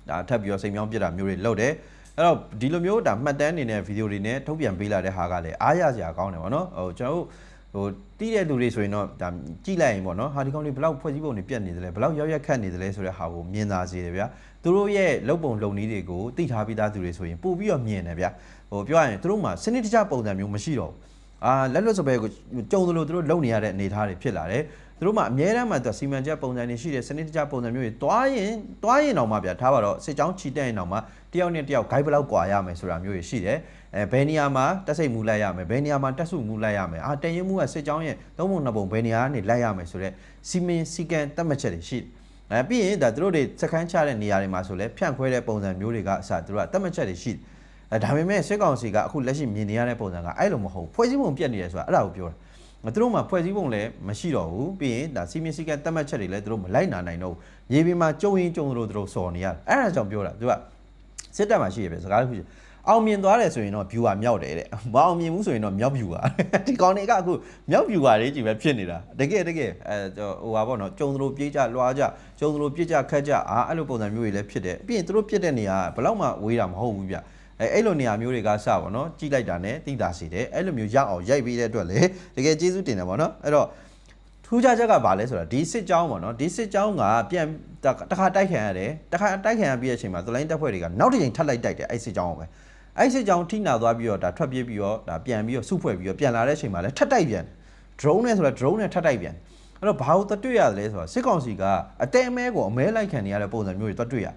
ဒါထပ်ပြီးတော့စိန်ပြောင်းပြစ်တာမျိုးတွေလုပ်တယ်အဲ့တော့ဒီလိုမျိုးဒါမှတ်တမ်းနေတဲ့ဗီဒီယိုတွေနဲ့ထုတ်ပြန်ပေးလာတဲ့ဟာကလည်းအားရစရာကောင်းတယ်ပေါ့နော်ဟိုကျွန်တော်တို့ဟိုတီးတဲ့လူတွေဆိုရင်တော့ဒါကြည့်လိုက်ရင်ပေါ့နော်ဟာဒီကောင်တွေဘလောက်ဖွဲ့စည်းပုံတွေပြတ်နေတယ်လဲဘလောက်ရောက်ရက်ခတ်နေတယ်လဲဆိုတဲ့ဟာကိုမြင်သာစေတယ်ဗျာသူတို့ရဲ့လုံပုံလုံနည်းတွေကိုသိထားပြီးသားသူတွေဆိုရင်ပို့ပြီးတော့မြင်တယ်ဗျာဟိုပြောရရင်သူတို့မှာစနစ်တကျပုံစံမျိုးမရှိတော့ဘူး အာလက်လွတ်စပယ်ကိုကြုံသလိုသူတို့လုံနေရတဲ့အနေအထားတွေဖြစ်လာတယ်သူတို့မှာအများတမ်းမှာသူစီမံချက်ပုံစံတွေရှိတယ်စနစ်တကျပုံစံမျိုးတွေတွားရင်တွားရင်တော့မှဗျာထားပါတော့စစ်ကြောင်းချီတက်ရင်တော့မှတယောက်နဲ့တယောက်ဂိုက်ဘလောက်ကွာရမယ်ဆိုတာမျိုးတွေရှိတယ်အဲဘယ်နေရာမှာတက်စိတ်မူလိုက်ရမယ်ဘယ်နေရာမှာတက်စုမူလိုက်ရမယ်အာတရင်မှုကစစ်ကြောင်းရဲ့သုံးပုံနှစ်ပုံဘယ်နေရာကနေလိုက်ရမယ်ဆိုတော့စီမင်းစီကံတတ်မှတ်ချက်တွေရှိတယ်အဲပြီးရင်ဒါသူတို့တွေစခန်းချတဲ့နေရာတွေမှာဆိုလဲဖြန့်ခွဲတဲ့ပုံစံမျိုးတွေကအစသူတို့ကတတ်မှတ်ချက်တွေရှိတယ် အဲဒါပေမဲ့စစ်ကောင်စီကအခုလက်ရှိမြင်နေရတဲ့ပုံစံကအဲ့လိုမဟုတ်ဖွဲ့စည်းပုံပြတ်နေတယ်ဆိုတာအဲ့ဒါကိုပြောတာသူတို့မှာဖွဲ့စည်းပုံလည်းမရှိတော့ဘူးပြီးရင်ဒါစီမင်းစီကံတတ်မှတ်ချက်တွေလည်းသူတို့မလိုက်နာနိုင်တော့ဘူးမြေပြင်မှာကြုံရင်ကြုံလို့သူတို့စော်နေရတယ်အဲ့ဒါကြောင့်ပြောတာသူကစစ်တပ်မှာရှိရပဲစကားတစ်ခုရှိအောင်မြင်သွားတယ်ဆိုရင်တော့ viewer မြောက်တယ်တဲ့မအောင်မြင်ဘူးဆိုရင်တော့မြောက် viewer ဒီကောင်တွေကအခုမြောက် viewer တွေကြီးပဲဖြစ်နေတာတကယ်တကယ်အဲဟိုပါပေါ့နော်ကြုံသလိုပြေးကြလွှားကြကြုံသလိုပြစ်ကြခတ်ကြအာအဲ့လိုပုံစံမျိုးတွေလည်းဖြစ်တယ်ပြီးရင်သူတို့ပြစ်တဲ့နေရာဘယ်တော့မှဝေးတာမဟုတ်ဘူးဗျ အဲအဲ့လိုနေရာမျိုးတွေကစပါတော့ကြိလိုက်တာနဲ့တိတာစီတယ်အဲ့လိုမျိုးရအောင်ရိုက်ပြီးတဲ့အတွက်လေတကယ်ကျေးဇူးတင်တယ်ပေါ့နော်အဲ့တော့ထူးခြားချက်ကဘာလဲဆိုတော့ဒီစစ်ကြောင်းပေါ့နော်ဒီစစ်ကြောင်းကပြန်တခါတိုက်ခံရတယ်တခါတိုက်ခံရပြီးတဲ့အချိန်မှာသလိုင်းတက်ဖွဲ့တွေကနောက်တစ်ချိန်ထပ်လိုက်တိုက်တယ်အဲ့စစ်ကြောင်းကိုပဲအဲ့စစ်ကြောင်းထိနာသွားပြီးတော့ဒါထွက်ပြေးပြီးတော့ဒါပြန်ပြီးတော့စုဖွဲ့ပြီးတော့ပြန်လာတဲ့အချိန်မှာလည်းထပ်တိုက်ပြန် drone နဲ့ဆိုတော့ drone နဲ့ထပ်တိုက်ပြန်အဲ့တော့ဘာလို့တတွေ့ရတယ်လဲဆိုတော့စစ်ကောင်စီကအတဲအမဲကိုအမဲလိုက်ခံနေရတဲ့ပုံစံမျိုးတွေတတွေ့ရ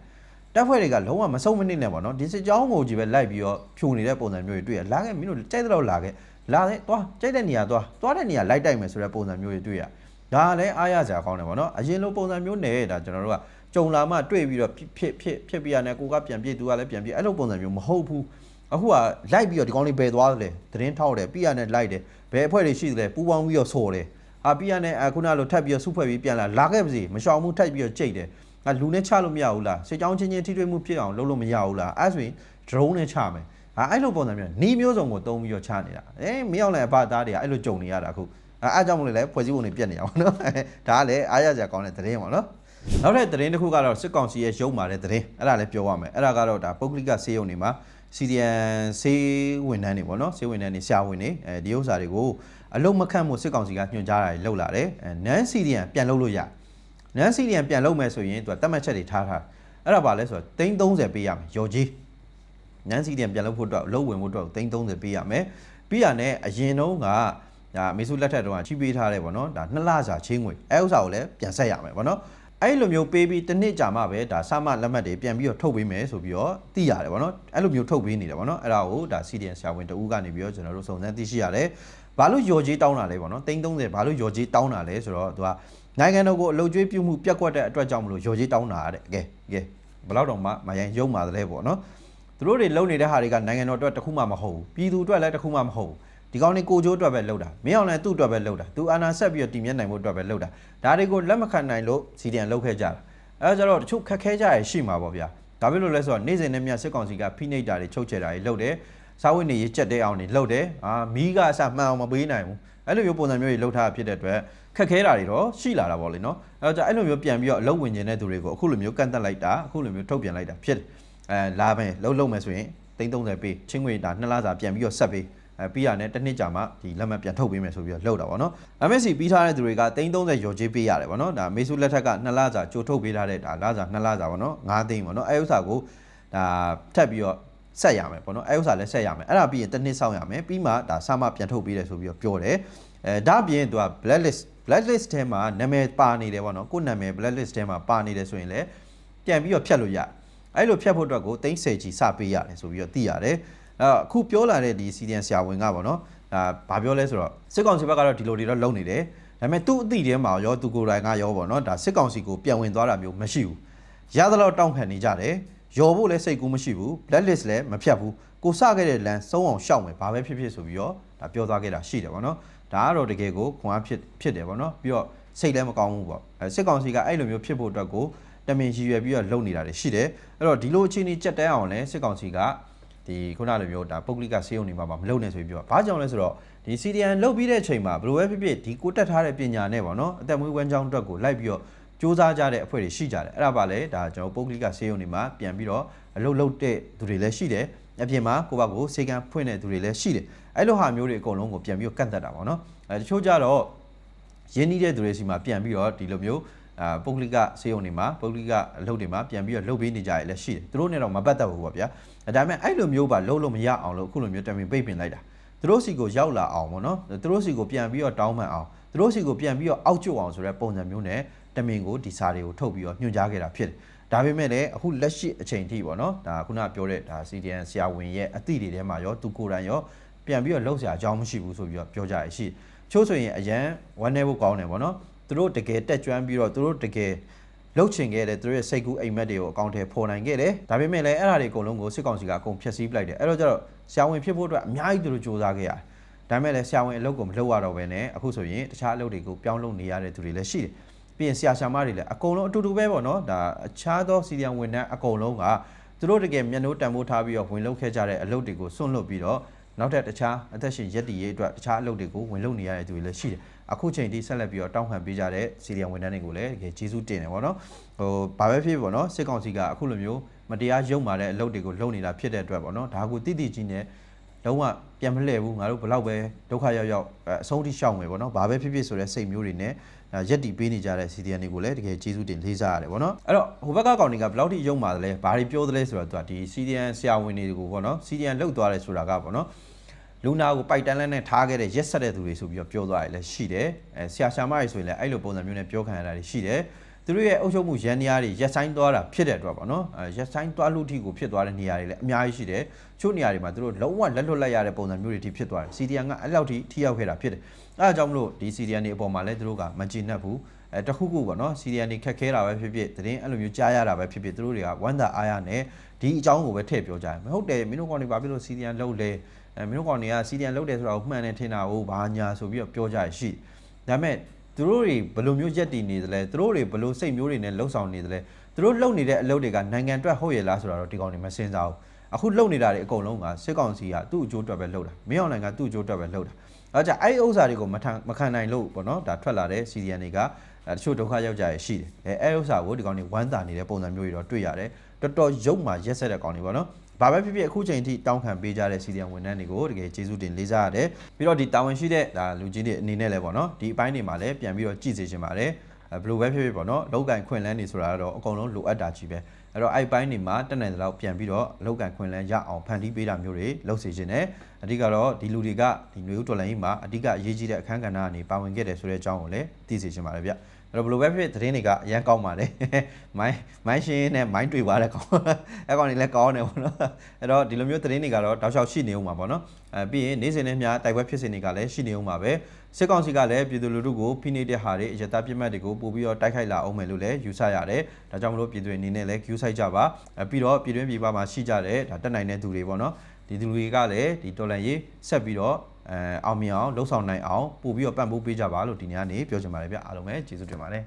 တက်ဖွဲ့တွေကလုံးဝမဆုံးမနစ်နဲ့ပေါ့နော်ဒီစစ်ကြောင်းကိုကြီးပဲလိုက်ပြီးတော့ဖြိုနေတဲ့ပုံစံမျိုးတွေတွေ့ရလာခဲ့မင်းတို့ကြိုက်တော့လာခဲ့လာခဲ့သွားကြိုက်တဲ့နေရာသွားသွားတဲ့နေရာလိုက်တိုက်မယ်ဆိုတဲ့ပုံစံမျိုးတွေတွေ့ရဒါလည်းအားရစရာကောင်းတယ်ပေါ့နော်အရင်လိုပုံစံမျိုးနဲ့ဒါကျွန်တော်တို့ကကြုံလာမှတွေ့ပြီးတော့ဖြစ်ဖြစ်ဖြစ်ပြရတဲ့ကိုကပြန်ပြေးသူကလည်းပြန်ပြေးအဲ့လိုပုံစံမျိုးမဟုတ်ဘူးအခုကလိုက်ပြီးတော့ဒီကောင်းလေးဘယ်သွားလဲသတင်းထောက်တယ်ပြရနဲ့လိုက်တယ်ဘယ်အဖွဲ့တွေရှိသလဲပူပေါင်းပြီးတော့ဆော်တယ်အာပြရနဲ့အခုနလိုထပ်ပြီးတော့စုဖွဲ့ပြီးပြန်လာလာခဲ့ပါစေမရှောင်မှုထပ်ပြီးတော့ကြိတ်တယ် ငါလူနဲ့ချလို့မရဘူးလားစစ်ကြောင်းချင်းချင်းထိတွေ့မှုဖြစ်အောင်လုပ်လို့မရဘူးလားအဲ့ဆိုရင် drone နဲ့ချမယ်ဟာအဲ့လိုပုံစံမျိုးနီးမျိုးစုံကိုတုံးပြီးတော့ချနေတာအေးမရောက်လည်းအဖသားတွေကအဲ့လိုကြုံနေရတာအခုအဲအားကြောင့်မလို့လည်းဖွဲ့စည်းပုံတွေပြက်နေအောင်နော်ဒါကလည်းအားရစရာကောင်းတဲ့သတင်းပါနော်နောက်ထပ်သတင်းတစ်ခုကတော့စစ်ကောင်စီရဲ့ရုံမာတဲ့သတင်းအဲ့ဒါလည်းပြောရမယ်အဲ့ဒါကတော့ဒါပုဂ္ဂလိကစေယုံတွေမှာစီဒီယန်စေးဝန်ထမ်းတွေပေါ့နော်စေးဝန်ထမ်းတွေဆရာဝန်တွေအဲဒီဥစ္စာတွေကိုအလုံးမခန့်မှုစစ်ကောင်စီကညွှန်ကြားတာတွေလုပ်လာတယ်အဲနန်းစီဒီယန်ပြန်လုပ်လို့ရ နန်းစီဒီယန်ပြန်လုပ်မယ်ဆိုရင်သူကတတ်မှတ်ချက်တွေထားထားအဲ့ဒါပါလဲဆိုတော့330ပေးရမယ်ရော်ကြီးနန်းစီဒီယန်ပြန်လုပ်ဖို့အတွက်လုံးဝင်ဖို့အတွက်330ပေးရမယ်ပြီးရနဲ့အရင်တုန်းကဒါမေဆုလက်ထက်တုန်းကချိပေးထားတယ်ပေါ့နော်ဒါနှစ်လစာချင်းငွေအဲဥစ္စာကိုလည်းပြန်ဆက်ရမယ်ပေါ့နော်အဲ့လိုမျိုးပေးပြီးတစ်နှစ်ကြာမှပဲဒါစမလက်မှတ်တွေပြန်ပြီးတော့ထုတ်ပေးမယ်ဆိုပြီးတော့သိရတယ်ဗောနော်အဲ့လိုမျိုးထုတ်ပေးနေတယ်ဗောနော်အဲ့ဒါကိုဒါ CDN ဆရာဝန်တဦးကနေပြီးတော့ကျွန်တော်တို့စုံစမ်းသိရှိရတယ်ဘာလို့ယော်ကြီးတောင်းတာလဲဗောနော်330ဘာလို့ယော်ကြီးတောင်းတာလဲဆိုတော့သူက နိုင်ငံတော်ကိုအလုတ်ကျွေးပြုမှုပြက်ကွက်တဲ့အတွက်ကြောင့်မလို့ယော်ကြီးတောင်းတာတဲ့ကဲကဲဘယ်တော့တော့မှမယိုင်ရုံပါသလဲဗောနော်သူတို့တွေလုံနေတဲ့ဟာတွေကနိုင်ငံတော်အတွက်တခုမှမဟုတ်ဘူးပြည်သူအတွက်လည်းတခုမှမဟုတ်ဘူးဒီကောင်းလေးကိုချိုးအတွက်ပဲလှုပ်တာမင်းအောင်လည်းသူ့အတွက်ပဲလှုပ်တာသူအာနာဆက်ပြီးတော့တည်မြဲနိုင်ဖို့အတွက်ပဲလှုပ်တာဒါတွေကိုလက်မခံနိုင်လို့စီဒီအန်လှုပ်ခဲ့ကြတာအဲဒါကြတော့တချို့ခက်ခဲကြရရှိမှာပေါ့ဗျာဒါဖြစ်လို့လဲဆိုတော့နေ့စဉ်နဲ့မြတ်စစ်ကောင်စီကဖိနှိပ်တာတွေချုပ်ချယ်တာတွေလှုပ်တယ်စားဝတ်နေရေးကြက်တဲ့အောင်တွေလှုပ်တယ်အာမီးကအစမှန်အောင်မပေးနိုင်ဘူးအဲ့လိုမျိုးပုံစံမျိုးတွေလှုပ်ထားဖြစ်တဲ့အတွက် ခက်ခဲတာတွေတော့ရှိလာတာပေါ့လေနော်အဲတော့အဲ့လိုမျိုးပြန်ပြီးတော့အလုပ်ဝင်နေတဲ့သူတွေကိုအခုလိုမျိုးကန့်တက်လိုက်တာအခုလိုမျိုးထုတ်ပြန်လိုက်တာဖြစ်တယ်အဲလာမယ်လှုပ်လှုပ်မယ်ဆိုရင်330ပေးချင်းငွေဒါနှစ်လစာပြန်ပြီးတော့ဆက်ပေးအဲပြီးရတဲ့တစ်နှစ်ကြာမှဒီလက်မှတ်ပြန်ထုတ်ပေးမယ်ဆိုပြီးတော့လှုပ်တာပေါ့နော် MSC ပြီးထားတဲ့သူတွေက330ရော်ကြေးပေးရတယ်ပေါ့နော်ဒါမေဆုလက်ထက်က2လစာကြိုထုတ်ပေးထားတဲ့ဒါလစာ2လစာပေါ့နော်9သိန်းပေါ့နော်အဲဥစ္စာကိုဒါထပ်ပြီးတော့ဆက်ရမယ်ပေါ့နော်အဲဥစ္စာလည်းဆက်ရမယ်အဲ့ဒါပြီးရင်တစ်နှစ်စောင့်ရမယ်ပြီးမှဒါစမှပြန်ထုတ်ပေးတယ်ဆိုပြီးတော့ပြောတယ်အဲဒါပြင်သူက blacklist blacklist ထဲမှာနာမည်ပါနေတယ်ပေါ့နော်ကိုယ်နာမည် blacklist ထဲမှာပါနေတယ်ဆိုရင်လည်းပြန်ပြီးတော့ဖြတ်လို့ရအဲ့လိုဖြတ်ဖို့အတွက်ကို30ကြီးစပေးရတယ်ဆိုပြီးတော့သိရတယ်အဲ့အခုပြောလာတဲ့ဒီစီဒီယန်ဆရာဝန်ကပေါ့နော်ဒါဘာပြောလဲဆိုတော့စစ်ကောင်စီဘက်ကတော့ဒီလိုတွေတော့လုံနေတယ်ဒါဒါပေမဲ့သူ့အသည့်ထဲမှာရောသူကိုယ်တိုင်ကရောပေါ့နော်ဒါစစ်ကောင်စီကိုပြန်ဝင်သွားတာမျိုးမရှိဘူးရသလောက်တောင်းခံနေကြတယ်ယော်ဖို့လည်းစိတ်ကူးမရှိဘူး blacklist လည်းမဖြတ်ဘူးကိုစခဲ့တဲ့လမ်းစုံအောင်ရှောက်မယ်ဘာပဲဖြစ်ဖြစ်ဆိုပြီးတော့ဒါပြောသွားခဲ့တာရှိတယ်ပေါ့နော် ဒါကတော့တကယ်ကိုခွန်အားဖြစ်ဖြစ်တယ်ပေါ့နော်ပြီးတော့စိတ်လည်းမကောင်းဘူးပေါ့အဲစစ်ကောင်စီကအဲ့လိုမျိုးဖြစ်ဖို့အတွက်ကိုတမင်ရည်ရွယ်ပြီးတော့လုပ်နေတာတွေရှိတယ်အဲ့တော့ဒီလိုအခြေအနေကြက်တဲအောင်လဲစစ်ကောင်စီကဒီခုနလိုမျိုးဒါပုဂ္ဂလိကစေယုံနေမှာမလုပ်နဲ့ဆိုပြီးပြောတာဘာကြောင့်လဲဆိုတော့ဒီ CDN လုတ်ပြီးတဲ့အချိန်မှာဘယ်လိုပဲဖြစ်ဖြစ်ဒီကိုတက်ထားတဲ့ပညာနဲ့ပေါ့နော်အသက်မွေးဝမ်းကြောင်းအတွက်ကိုလိုက်ပြီးတော့စူးစမ်းကြတဲ့အဖွဲ့တွေရှိကြတယ်အဲ့ဒါပါလေဒါကျွန်တော်ပုဂ္ဂလိကစေယုံနေမှာပြန်ပြီးတော့အလုပ်လုပ်တဲ့သူတွေလည်းရှိတယ် အပြင်မှာကိုယ့်ဘက်ကိုစေကံဖွင့်တဲ့သူတွေလည်းရှိတယ်အဲ့လိုဟာမျိုးတွေအကုန်လုံးကိုပြန်ပြီးတော့ကန့်သက်တာပေါ့နော်အဲတချို့ကြတော့ရင်းနှီးတဲ့သူတွေစီမှာပြန်ပြီးတော့ဒီလိုမျိုးအာပုဂ္ဂလိကစေယုံတွေမှာပုဂ္ဂလိကအလုပ်တွေမှာပြန်ပြီးတော့လုပ်ပေးနေကြရလည်းရှိတယ်သူတို့နဲ့တော့မပတ်သက်ဘူးပေါ့ဗျာဒါပေမဲ့အဲ့လိုမျိုးပါလုပ်လို့မရအောင်လို့အခုလိုမျိုးတမင်ပိတ်ပင်လိုက်တာသူတို့စီကိုရောက်လာအောင်ပေါ့နော်သူတို့စီကိုပြန်ပြီးတော့တောင်းပန်အောင်သူတို့စီကိုပြန်ပြီးတော့အောက်ကျအောင်ဆိုတဲ့ပုံစံမျိုးနဲ့တမင်ကိုဒီစာတွေကိုထုတ်ပြီးတော့ညွှန်ကြားခဲ့တာဖြစ်တယ် ဒါပေမဲ့လည်းအခုလက်ရှိအချိန်ထိပေါ့နော်ဒါခုနပြောတဲ့ဒါ CDN ဆရာဝန်ရဲ့အသည့်တွေထဲမှာရောသူကိုယ်တိုင်ရောပြန်ပြီးတော့လှုပ်ရှားအကြောင်းမရှိဘူးဆိုပြီးတော့ပြောကြရရှိတယ်ချို့ဆိုရင်အရန်ဝမ်းနေဖို့ကောင်းတယ်ပေါ့နော်သူတို့တကယ်တက်ကြွပြီးတော့သူတို့တကယ်လှုပ်ချင်ခဲ့တဲ့သူတို့ရဲ့စိတ်ကူးအိမ်မက်တွေကိုအကောင့်ထဲပေါ်နိုင်ခဲ့တယ်ဒါပေမဲ့လည်းအဲ့ဒါတွေအကုန်လုံးကိုစစ်ကောင်စီကအကုန်ဖျက်ဆီးပလိုက်တယ်အဲ့တော့ကျတော့ဆရာဝန်ဖြစ်ဖို့အတွက်အများကြီးသူတို့စူးစမ်းခဲ့ရတယ်ဒါပေမဲ့လည်းဆရာဝန်အလုပ်ကိုမလုပ်ရတော့ဘဲနဲ့အခုဆိုရင်တခြားအလုပ်တွေကိုပြောင်းလုပ်နေရတဲ့သူတွေလည်းရှိတယ် ပြီးရင်ဆရာရှာမတွေလည်းအကုန်လုံးအတူတူပဲပေါ့နော်ဒါအခြားသောစီဒီယံဝန်ထမ်းအကုန်လုံးကသူတို့တကယ်မျက်နှိုးတန်ဖိုးထားပြီးတော့ဝင်လုပ်ခဲ့ကြတဲ့အလုပ်တွေကိုစွန့်လွတ်ပြီးတော့နောက်ထပ်တခြားအသက်ရှင်ရက်တည်ရေးအတွက်တခြားအလုပ်တွေကိုဝင်လုပ်နေရတဲ့သူတွေလည်းရှိတယ်အခုချိန်ထိဆက်လက်ပြီးတော့တောင်းခံပေးကြတဲ့စီဒီယံဝန်ထမ်းတွေကိုလည်းတကယ်ကျေးဇူးတင်တယ်ပေါ့နော်ဟိုဘာပဲဖြစ်ဖြစ်ပေါ့နော်စစ်ကောင်စီကအခုလိုမျိုးမတရားရုံမာတဲ့အလုပ်တွေကိုလုပ်နေတာဖြစ်တဲ့အတွက်ပေါ့နော်ဒါကိုတိတိကြီးနဲ့ လုံးဝပြန်မလှည့်ဘူးငါတို့ဘလောက်ပဲဒုက္ခရောက်ရောက်အဲအဆုံးထိရှောင်မယ်ပေါ့နော်ဘာပဲဖြစ်ဖြစ်ဆိုတဲ့စိတ်မျိုးတွေနဲ့အဲရက်တီပေးနေကြတဲ့ CDN တွေကိုလည်းတကယ်ကျေးဇူးတင်လေးစားရတယ်ပေါ့နော်အဲ့တော့ဟိုဘက်ကကောင်တွေကဘယ်လောက်ထိရုံမာတယ်လဲဘာတွေပြောသလဲဆိုတော့သူကဒီ CDN ဆရာဝန်တွေကိုပေါ့နော် CDN လောက်သွားတယ်ဆိုတာကပေါ့နော်လူနာကိုပိုက်တန်းလန်းနဲ့ထားခဲ့တဲ့ရက်ဆက်တဲ့သူတွေဆိုပြီးတော့ပြောသွားတယ်လည်းရှိတယ်အဲဆရာရှာမတွေဆိုရင်လည်းအဲ့လိုပုံစံမျိုးနဲ့ပြောခံရတာတွေရှိတယ် သူတို့ရဲ့အုပ်ချုပ်မှုရန်နေရာတွေရက်ဆိုင်သွားတာဖြစ်တဲ့အတွက်ပေါ့နော်အဲရက်ဆိုင်သွားလို့ထိကိုဖြစ်သွားတဲ့နေရာတွေလည်းအများကြီးရှိတယ်ချို့နေရာတွေမှာသူတို့လုံးဝလက်လွတ်လိုက်ရတဲ့ပုံစံမျိုးတွေထိဖြစ်သွားတယ် CDN ကအဲ့လောက်ထိထိရောက်ခဲ့တာဖြစ်တယ်အဲအကြောင်းမလို့ဒီ CDN တွေအပေါ်မှာလည်းသူတို့ကမကြည်နပ်ဘူးအဲတခုခုပေါ့နော် CDN တွေခက်ခဲတာပဲဖြစ်ဖြစ်သတင်းအဲ့လိုမျိုးကြားရတာပဲဖြစ်ဖြစ်သူတို့တွေကဝမ်းသာအားရနဲ့ဒီအကြောင်းကိုပဲထည့်ပြောကြတယ်မဟုတ်တယ်မင်းတို့ကောင်တွေဘာဖြစ်လို့ CDN လုပ်လဲအဲမင်းတို့ကောင်တွေက CDN လုပ်တယ်ဆိုတာကိုမှန်တယ်ထင်တာကိုဘာညာဆိုပြီးတော့ပြောကြရရှိဒါပေမဲ့ သူတို့တွေဘယ်လိုမျိုးရက်တည်နေသလဲသူတို့တွေဘယ်လိုစိတ်မျိုးတွေနဲ့လှုပ်ဆောင်နေသလဲသူတို့လှုပ်နေတဲ့အလုပ်တွေကနိုင်ငံအတွက်ဟုတ်ရဲ့လားဆိုတာတော့ဒီကောင်တွေမစင်စားဘူးအခုလှုပ်နေတာတွေအကုန်လုံးကစစ်ကောင်စီကသူ့အကျိုးအတွက်ပဲလှုပ်တာမင်းအောင်နိုင်ငံသူ့အကျိုးအတွက်ပဲလှုပ်တာအဲကြအဲ့ဒီဥစ္စာတွေကိုမထမခံနိုင်လို့ပေါ့နော်ဒါထွက်လာတဲ့ CDN တွေကအဲတချို့ဒုက္ခရောက်ကြရရှိတယ်အဲအဲ့ဥစ္စာကိုဒီကောင်တွေဝမ်းသာနေတဲ့ပုံစံမျိုးတွေတော့တွေ့ရတယ်တော်တော်ရုပ်မှရက်ဆက်တဲ့ကောင်တွေပေါ့နော် ဘာပဲဖြစ်ဖြစ်အခုချိန်ထိတောင်းခံပေးကြတဲ့ CDN ဝန်ထမ်းတွေကိုတကယ်ကျေးဇူးတင်လေးစားရတယ်ပြီးတော့ဒီတာဝန်ရှိတဲ့ဒါလူကြီးတွေအနေနဲ့လည်းပေါ့နော်ဒီအပိုင်းတွေမှာလည်းပြန်ပြီးတော့ကြည့်စေချင်ပါတယ်အဲဘယ်လိုပဲဖြစ်ဖြစ်ပေါ့နော်လောက်ကင်ခွင့်လန်းနေဆိုတာကတော့အကုန်လုံးလိုအပ်တာကြီးပဲအဲ့တော့အဲ့ပိုင်းတွေမှာတက်နိုင်တဲ့လောက်ပြန်ပြီးတော့လောက်ကင်ခွင့်လန်းရအောင်ဖန်တီးပေးတာမျိုးတွေလုပ်စေချင်တယ်အဓိကတော့ဒီလူတွေကဒီမျိုးတော်လိုင်းကြီးမှာအဓိကအရေးကြီးတဲ့အခန်းကဏ္ဍကနေပါဝင်ခဲ့တယ်ဆိုတဲ့အကြောင်းကိုလည်းသိစေချင်ပါတယ်ဗျအဲ့ တော့ဘယ်လိုပဲဖြစ်ဖြစ်သတင်းတွေကအရန်ကောင်းပါလေမိုင်းမိုင်းရှင်းနဲ့မိုင်းတွေ့ပါတဲ့ကောင်အဲ့ကောင်တွေလည်းကောင်းတယ်ပေါ့နော်အဲ့တော့ဒီလိုမျိုးသတင်းတွေကတော့တောက်လျှောက်ရှိနေဦးမှာပေါ့နော်အဲပြီးရင်နေ့စဉ်နဲ့မျှတိုက်ပွဲဖြစ်စဉ်တွေကလည်းရှိနေဦးမှာပဲစစ်ကောင်စီကလည်းပြည်သူလူထုကိုဖိနှိပ်တဲ့ဟာတွေအရတာပြစ်မှတ်တွေကိုပို့ပြီးတော့တိုက်ခိုက်လာအောင်မယ်လို့လည်းယူဆရတယ်ဒါကြောင့်မလို့ပြည်သူတွေအနေနဲ့လည်း queue ဆိုင်ကြပါအဲပြီးတော့ပြည်တွင်းပြည်ပမှာရှိကြတဲ့ဒါတက်နိုင်တဲ့သူတွေပေါ့နော်ဒီသူတွေကလည်းဒီတော်လန်ရေးဆက်ပြီးတော့ အဲအောင်မြင်အောင်လှုပ်ဆောင်နိုင်အောင်ပို့ပြီးတော့ပံ့ပိုးပေးကြပါလို့ဒီနေ့ကနေပြောချင်ပါတယ်ဗျအားလုံးပဲကျေးဇူးတင်ပါတယ်